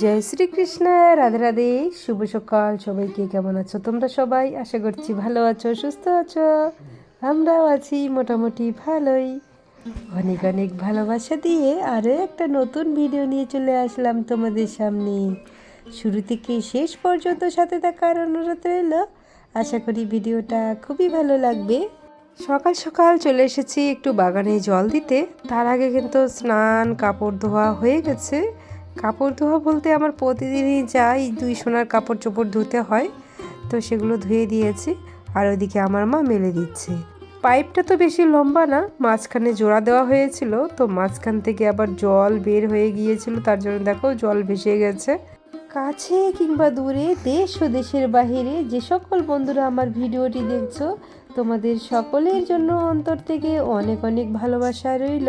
জয় শ্রীকৃষ্ণ, রাধে রাধে, শুভ সকাল। সবাইকে কেমন আছো তোমরা সবাই? আশা করছি ভালো আছো, সুস্থ আছো। আমরাও আছি মোটামুটি ভালোই। অনেক অনেক ভালোবাসা দিয়ে আরও একটা নতুন ভিডিও নিয়ে চলে আসলাম তোমাদের সামনে। শুরু থেকে শেষ পর্যন্ত সাথে থাকার অনুরোধ রইল। আশা করি ভিডিওটা খুবই ভালো লাগবে। সকাল সকাল চলে এসেছি একটু বাগানে জল দিতে। তার আগে কিন্তু স্নান, কাপড় ধোয়া হয়ে গেছে। কাপড় ধোয়া বলতে আমার প্রতিদিনই যাই দুই সোনার কাপড় চোপড় ধুতে হয়। তো সেগুলো ধুয়ে দিয়েছি আর ওইদিকে আমার মা মেলে দিচ্ছে। পাইপটা তো বেশি লম্বা না, মাঝখানে জোড়া দেওয়া হয়েছিল, তো মাঝখান থেকে আবার জল বের হয়ে গিয়েছিল, তার জন্য দেখো জল ভেসে গেছে। কাছে কিংবা দূরে, দেশ ও দেশের বাহিরে, যে সকল বন্ধুরা আমার ভিডিওটি দেখছ, তোমাদের সকলের জন্য অন্তর থেকে অনেক অনেক ভালোবাসা রইল।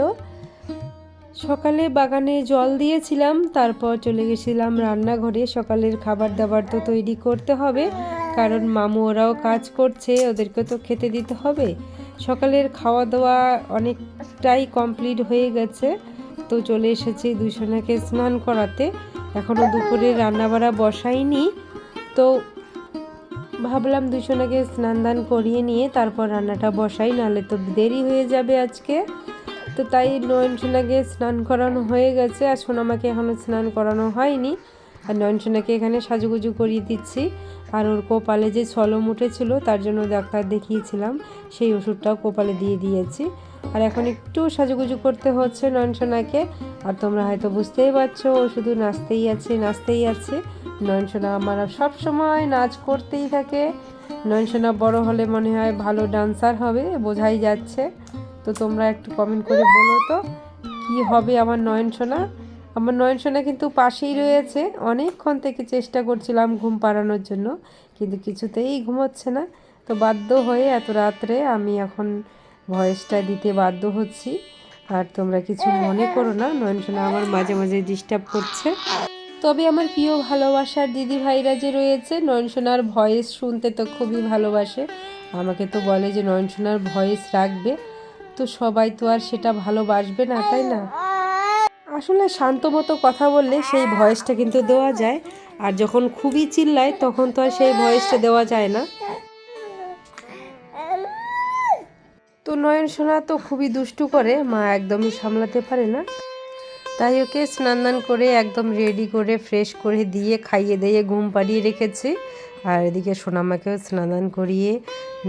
সকালে বাগানে জল দিয়েছিলাম, তারপর চলে গেছিলাম রান্নাঘরে। সকালের খাবার দাবার তো তৈরি করতে হবে, কারণ মামু ওরাও কাজ করছে, ওদেরকে তো খেতে দিতে হবে। সকালের খাওয়া দাওয়া অনেকটাই কমপ্লিট হয়ে গেছে, তো চলে এসেছি দুইশোনাকে স্নান করাতে। এখনও দুপুরে রান্নাবাড়া বসাইনি, তো ভাবলাম দুশোনাকে স্নান দান করিয়ে নিয়ে তারপর রান্নাটা বসাই, নাহলে তো দেরি হয়ে যাবে আজকে। তো তাই নয়ন সোনাকে স্নান করানো হয়ে গেছে আর সোনামাকে এখনও স্নান করানো হয়নি। আর নয়ন সোনাকে এখানে সাজুগুজু করিয়ে দিচ্ছি। আর ওর কপালে যে সলম উঠেছিল, তার জন্য ডাক্তার দেখিয়েছিলাম। সেই ওষুধটাও কপালে দিয়ে দিয়েছি। আর এখন একটু সাজুগুজু করতে হচ্ছে নয়ন সোনাকে আর তোমরা হয়তো বুঝতেই পারছ, ও শুধু নাচতেই আছে নাচতেই আছে। নয়ন সোনা আমার সব সময় নাচ করতেই থাকে। নয়ন সোনা বড় হলে মনে হয় ভালো ডান্সার হবে, বোঝাই যাচ্ছে। তো তোমরা একটু কমেন্ট করে বলো তো, কি হবে আমার নয়ন সোনা আমার নয়ন সোনা কিন্তু পাশেই রয়েছে। অনেকক্ষণ থেকে চেষ্টা করছিলাম ঘুম পাড়ানোর জন্য, কিন্তু কিছুতেই ঘুমোচ্ছে না। তো বাধ্য হয়ে এত রাত্রে আমি এখন ভয়েসটা দিতে বাধ্য হচ্ছি। আর তোমরা কিছু মনে করো না নয়ন সোনা আমার মাঝে মাঝে ডিস্টার্ব করছে। তবে আমার প্রিয় ভালোবাসার দিদি ভাইরা যে রয়েছে নয়ন সোনার ভয়েস শুনতে তো খুবই ভালোবাসে। আমাকে তো বলে যে নয়ন সোনার ভয়েস রাখবে। তো সবাই তো আর সেটা ভালোবাসবে না, তাই না? আসলে শান্ত মতো কথা বললে সেই ভয়েসটা কিন্তু দেওয়া যায়, আর যখন খুবই চিল্লায় তখন তো আর সেই ভয়েসটা দেওয়া যায় না। তো নয়ন সোনা তো খুবই দুষ্টু করে, মা একদমই সামলাতে পারে না। তাই ওকে স্নান দান করে একদম রেডি করে ফ্রেশ করে দিয়ে খাইয়ে দিয়ে ঘুম পাড়িয়ে রেখেছি। আর এদিকে সোনামাকেও স্নান দান করিয়ে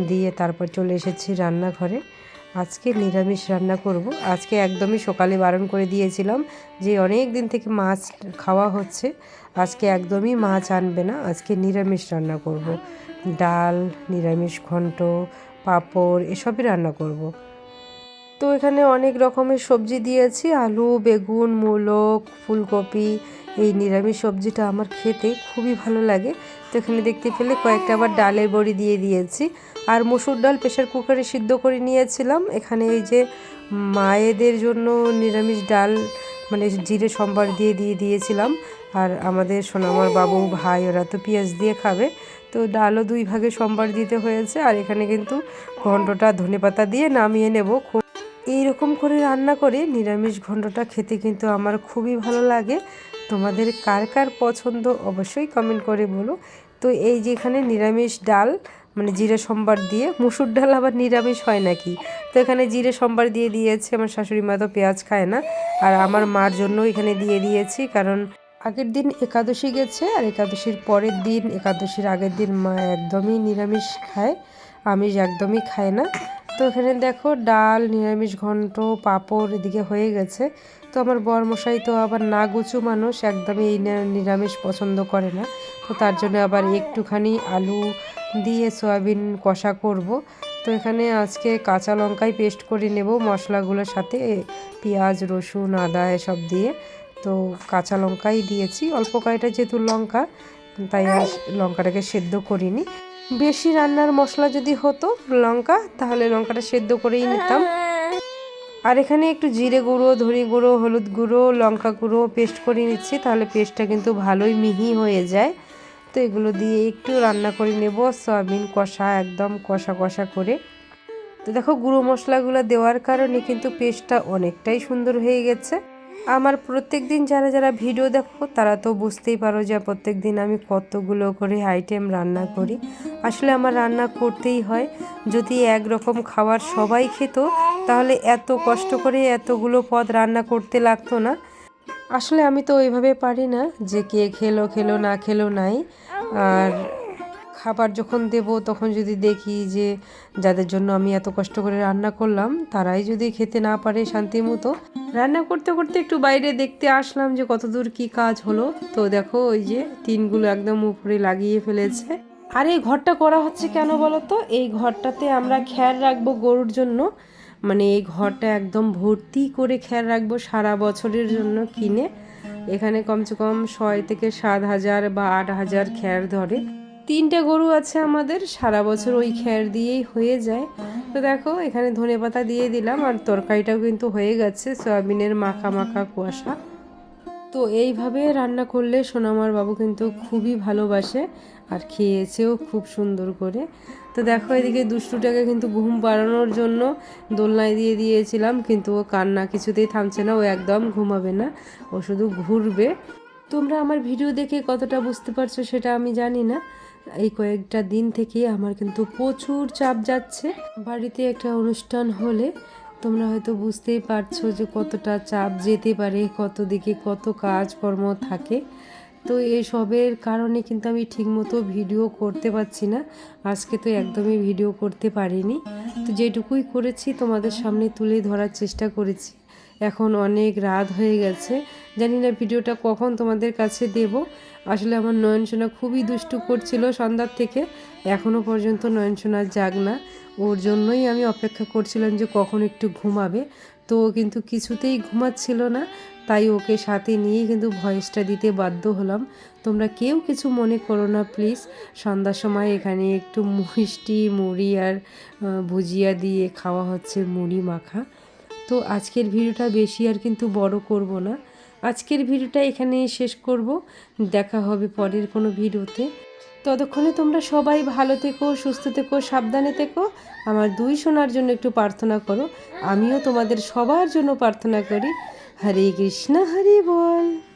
দিয়ে তারপর চলে এসেছি রান্নাঘরে। আজকে নিরামিষ রান্না করব। আজকে একদমই সকালে বারণ করে দিয়েছিলাম যে অনেক দিন থেকে মাছ খাওয়া হচ্ছে। আজকে একদমই মাছ আনবে না, আজকে নিরামিষ রান্না করব। ডাল, নিরামিষ ঘন্ট, পাঁপড়, এসবই রান্না করব। তো এখানে অনেক রকমের সবজি দিয়েছি, আলু, বেগুন মূলো ফুলকপি। এই নিরামিষ সবজিটা আমার খেতে খুবই ভালো লাগে। তো এখানে দেখতে পেলে কয়েকটা আবার ডালের বড়ি দিয়ে দিয়েছি। আর মসুর ডাল প্রেশার কুকারে সিদ্ধ করে নিয়েছিলাম। এখানে এই যে মায়েদের জন্য নিরামিষ ডাল মানে জিরে সম্বার দিয়ে দিয়ে দিয়েছিলাম। আর আমাদের সোনামার বাবু, ভাই, ওরা তো পেঁয়াজ দিয়ে খাবে। তো ডালও দুই ভাগে সম্বার দিতে হয়েছে। আর এখানে কিন্তু ঘন্টটা ধনে পাতা দিয়ে নামিয়ে নেব খুব। এইরকম করে রান্না করে নিরামিষ ঘন্টটা খেতে কিন্তু আমার খুবই ভালো লাগে। তোমাদের কার কার পছন্দ অবশ্যই কমেন্ট করে বলো। তো এই যে এখানে নিরামিষ ডাল মানে জিরে সম্বার দিয়ে, মুসুর ডাল আবার নিরামিষ হয় নাকি? তো এখানে জিরে সম্বার দিয়ে দিয়েছে, আমার শাশুড়ি মা তো পেঁয়াজ খায় না। আর আমার মার জন্য এখানে দিয়ে দিয়েছি, কারণ আগের দিন একাদশী গেছে, আর একাদশীর পরের দিন, একাদশীর আগের দিন মা একদমই নিরামিষ খায়, আমিষ একদমই খায় না। তো এখানে দেখো ডাল, নিরামিষ ঘন্ট, পাঁপড় এদিকে হয়ে গেছে। তো আমার বরমশাই তো আবার না গুচু মানুষ, একদমই এই নিরামিষ পছন্দ করে না। তো তার জন্য আবার একটুখানি আলু দিয়ে সয়াবিন কষা করব। তো এখানে আজকে কাঁচা লঙ্কাই পেস্ট করে নেব মশলাগুলোর সাথে পেঁয়াজ, রসুন, আদা এসব দিয়ে। তো কাঁচা লঙ্কাই দিয়েছি, অল্প কয়টা যেহেতু লঙ্কা, তাই আর লঙ্কাটাকে সেদ্ধ করিনি। বেশি রান্নার মশলা যদি হতো লঙ্কা, তাহলে লঙ্কাটা সেদ্ধ করেই নিতাম। আর এখানে একটু জিরে গুঁড়ো, ধনে গুঁড়ো, হলুদ গুঁড়ো, লঙ্কা গুঁড়ো পেস্ট করে নিচ্ছি, তাহলে পেস্টটা কিন্তু ভালোই মিহি হয়ে যায়। তো এগুলো দিয়ে একটু রান্না করে নেব, সয়াবিন কষা, একদম কষা কষা করে। তো দেখো, গুঁড়ো মশলাগুলো দেওয়ার কারণে কিন্তু পেস্টটা অনেকটাই সুন্দর হয়ে গেছে। আমার প্রত্যেক দিন যারা যারা ভিডিও দেখো, তারা তো বুঝতেই পারো যে প্রত্যেক দিন আমি কতগুলো করে আইটেম রান্না করি। আসলে আমার রান্না করতেই হয়। যদি একরকম খাবার সবাই খেত, তাহলে এত কষ্ট করে এতগুলো পদ রান্না করতে লাগতো না। আসলে আমি তো ওইভাবে পারি না যে কে খেলো খেলো, না খেলো নাই। আর খাবার যখন দেব, তখন যদি দেখি যে যাদের জন্য আমি এত কষ্ট করে রান্না করলাম, তারাই যদি খেতে না পারে শান্তি মতো। রান্না করতে করতে একটু বাইরে দেখতে আসলাম যে কতদূর কি কাজ হলো। তো দেখো ওই যে টিনগুলো একদম উপরে লাগিয়ে ফেলেছে। আর এই ঘরটা করা হচ্ছে কেন বলো তো এই ঘরটাতে আমরা খ্যার রাখব গরুর জন্য। মানে এই ঘরটা একদম ভর্তি করে খ্যার রাখব সারা বছরের জন্য কিনে। এখানে কমসে কম ছয় থেকে সাত হাজার বা আট হাজার খ্যার ধরে। তিনটে গরু আছে আমাদের, সারা বছর ওই খ্যার দিয়েই হয়ে যায়। তো দেখো, এখানে ধনে পাতা দিয়ে দিলাম, আর তরকারিটাও কিন্তু হয়ে গেছে, সয়াবিনের মাখা মাখা কুয়াশা। তো এইভাবে রান্না করলে সোনামার বাবু কিন্তু খুবই ভালোবাসে, আর খেয়েছেও খুব সুন্দর করে। তো দেখো, এদিকে দুষ্টুটাকে কিন্তু ঘুম পাড়ানোর জন্য দোলনায় দিয়ে দিয়েছিলাম, কিন্তু ও কান্না কিছুতেই থামছে না, ও একদম ঘুমাবে না, ও শুধু ঘুরবে। তোমরা আমার ভিডিও দেখে কতটা বুঝতে পারছ সেটা আমি জানি না। এই কয়েকটা দিন থেকে আমার কিন্তু প্রচুর চাপ যাচ্ছে। বাড়িতে একটা অনুষ্ঠান হলে তোমরা হয়তো বুঝতেই পারছ যে কতটা চাপ যেতে পারে, কত দিকে কত কাজকর্ম থাকে। তো এসবের কারণে কিন্তু আমি ঠিকমতো ভিডিও করতে পারছি না। আজকে তো একদমই ভিডিও করতে পারিনি। তো যেটুকুই করেছি তোমাদের সামনে তুলে ধরার চেষ্টা করেছি। এখন অনেক রাত হয়ে গেছে। জানি না ভিডিওটা কখন তোমাদের কাছে দেব। আসলে আমার নয়নসোনা খুবই দুষ্টু করছিল সন্ধ্যার থেকে। এখনও পর্যন্ত নয়নসোনার জাগ না। ওর জন্যই আমি অপেক্ষা করছিলাম যে কখন একটু ঘুমাবে। তো কিন্তু কিছুতেই ঘুমাচ্ছিল না। তাই ওকে সাথে নিয়ে কিন্তু ভয়েসটা দিতে বাধ্য হলাম। তোমরা কেউ কিছু মনে করো না, প্লিজ। সন্ধ্যার সময় এখানে একটু মিষ্টি মুড়ি আর ভুজিয়া দিয়ে খাওয়া হচ্ছে মুড়ি মাখা। তো আজকের ভিডিওটা বেশি আর কিন্তু বড় করব না। আজকের ভিডিওটা এখানে শেষ করব। দেখা হবে পরের কোনো ভিডিওতে। ততক্ষণে তোমরা সবাই ভালো থেকো, সুস্থ থেকো, সাবধানে থেকো। আমার দুই সোনার জন্য একটু প্রার্থনা করো। আমিও তোমাদের সবার জন্য প্রার্থনা করি। হরে কৃষ্ণ, হরে বল।